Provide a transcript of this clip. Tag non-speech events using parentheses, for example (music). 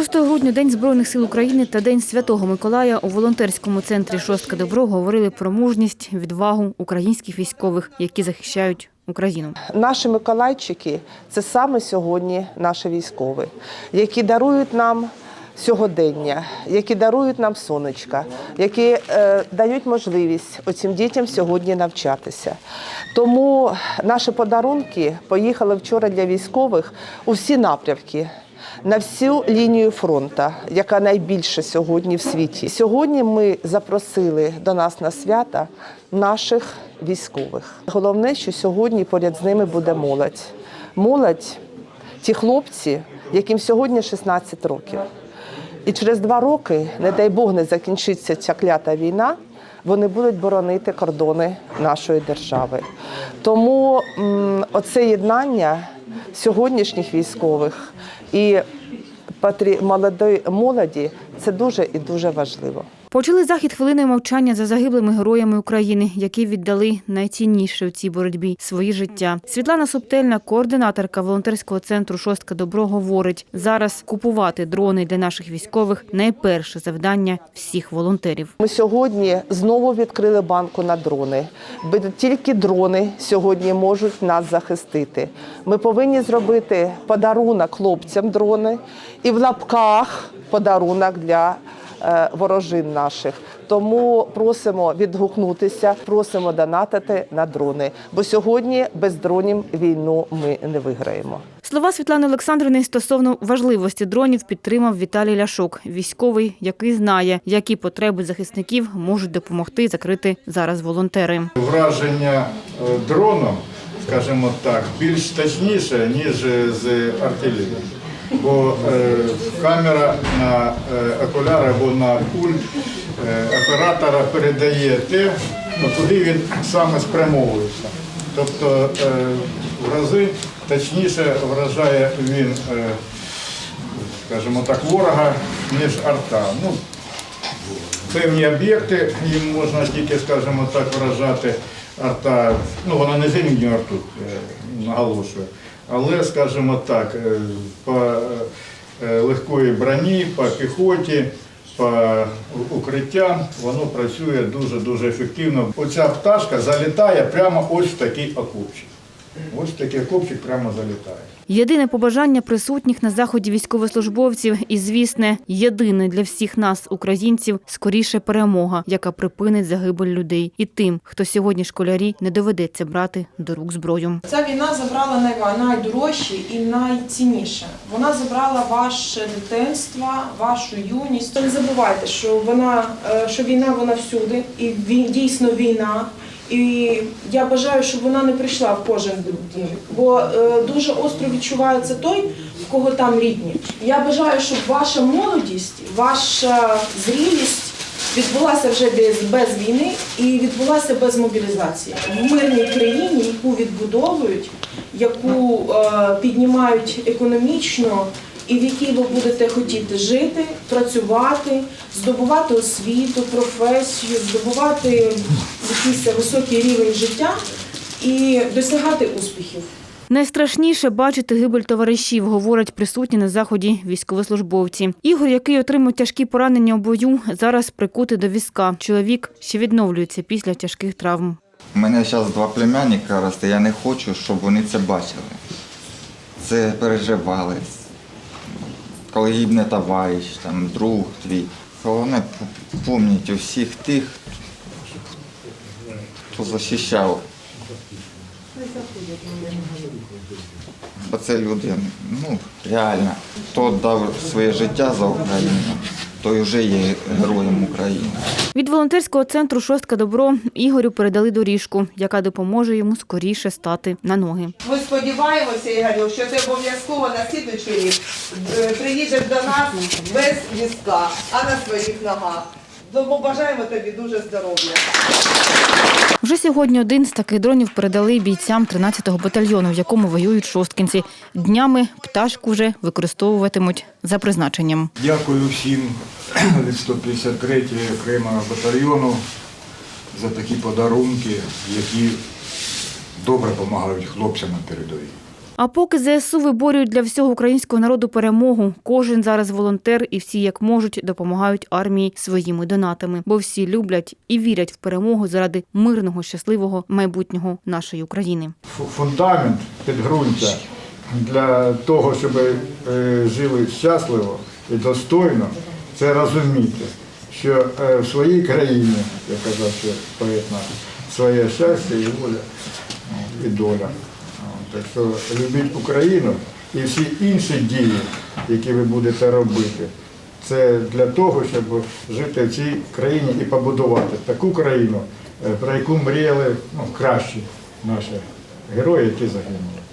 6 грудня День Збройних сил України та День Святого Миколая у волонтерському центрі Шостка Добро говорили про мужність, відвагу українських військових, які захищають Україну. Наші миколайчики це саме сьогодні наші військові, які дарують нам сьогодення, які дарують нам сонечка, які е, дають можливість оцим дітям сьогодні навчатися. Тому наші подарунки поїхали вчора для військових у всі напрямки. На всю лінію фронту, яка найбільша сьогодні в світі. Сьогодні ми запросили до нас на свята наших військових. Головне, що сьогодні поряд з ними буде молодь. Молодь, ті хлопці, яким сьогодні 16 років. І через два роки, не дай Бог, не закінчиться ця клята війна. Вони будуть боронити кордони нашої держави. Тому оце єднання сьогоднішніх військових і патрі... молодої молоді це дуже і дуже важливо. Почали захід хвилиною мовчання за загиблими героями України, які віддали найцінніше у цій боротьбі свої життя. Світлана Собтельна, координаторка волонтерського центру Шостка Добро, говорить: зараз купувати дрони для наших військових найперше завдання всіх волонтерів. Ми сьогодні знову відкрили банку на дрони. Тільки дрони сьогодні можуть нас захистити. Ми повинні зробити подарунок хлопцям дрони і в лапках подарунок для ворожин наших. Тому просимо відгукнутися, просимо донатити на дрони. Бо сьогодні без дронів війну ми не виграємо. Слова Світлани Олександрівни стосовно важливості дронів підтримав Віталій Ляшок, військовий, який знає, які потреби захисників можуть допомогти закрити зараз волонтери. Враження е, дроном, скажімо так, більш точніше, ніж з артилерії. Бо е, камера на е, окуляр або на пульт е, оператора передає те, ну, куди він саме спрямовується. Тобто в рази точніше вражає він, скажімо так, ворога, ніж арта. Ну, певні об'єкти, їм можна тільки, скажімо так, вражати арта, ну вона не зимню арту наголошує, але, скажімо так, е, по е, легкої броні, по піхоті, по укриттям воно працює дуже-дуже ефективно. Оця пташка залітає прямо ось в такий окопчик. Ось такий окопчик прямо залітає. Єдине побажання присутніх на заході військовослужбовців і, звісне, єдине для всіх нас, українців, скоріше перемога, яка припинить загибель людей. І тим, хто сьогодні школярі, не доведеться брати до рук зброю. Ця війна забрала найдорожче і найцінніше. Вона забрала ваше дитинство, вашу юність. Не забувайте, що вона е, що війна вона всюди, і вій- дійсно війна. І я бажаю, щоб вона не прийшла в кожен дім, бо е, дуже остро відчувається той, в кого там рідні. Я бажаю, щоб ваша молодість, ваша зрілість відбулася вже без, без війни і відбулася без мобілізації в мирній країні, яку відбудовують, яку е, піднімають економічно, і в якій ви будете хотіти жити, працювати, здобувати освіту, професію, здобувати якийсь високий рівень життя і досягати успіхів. Найстрашніше бачити гибель товаришів, говорять присутні на заході військовослужбовці. Ігор, який отримав тяжкі поранення у бою, зараз прикутий до візка. Чоловік ще відновлюється після тяжких травм. У мене зараз два племянника росте, я не хочу, щоб вони це бачили. Це переживали. Коли гибне товариш, там, друг твій. Головне пам'ятати усіх тих, захищав. Бо це люди, ну, реально, хто дав своє життя за Україну, той вже є героєм України. Від волонтерського центру Шостка Добро Ігорю передали доріжку, яка допоможе йому скоріше стати на ноги. Ми сподіваємося, Ігорю, що ти обов'язково на слідуючий рік е, приїдеш до нас без візка, а на своїх ногах. Тому бажаємо тобі дуже здоров'я. Вже сьогодні один з таких дронів передали бійцям 13-го батальйону, в якому воюють шосткинці. Днями пташку вже використовуватимуть за призначенням. Дякую всім (clears throat) від 153 окремого батальйону за такі подарунки, які добре допомагають хлопцям на передовій. А поки ЗСУ виборюють для всього українського народу перемогу, кожен зараз волонтер і всі як можуть допомагають армії своїми донатами, бо всі люблять і вірять в перемогу заради мирного, щасливого майбутнього нашої України. Фундамент підґрунтя для того, щоб е, жили щасливо і достойно, це розуміти, що е, в своїй країні, як казав поет наш, своє щастя і воля і доля. Так що любіть Україну і всі інші дії, які ви будете робити, це для того, щоб жити в цій країні і побудувати таку країну, е, про яку мріяли ну, кращі наші герої, які загинули.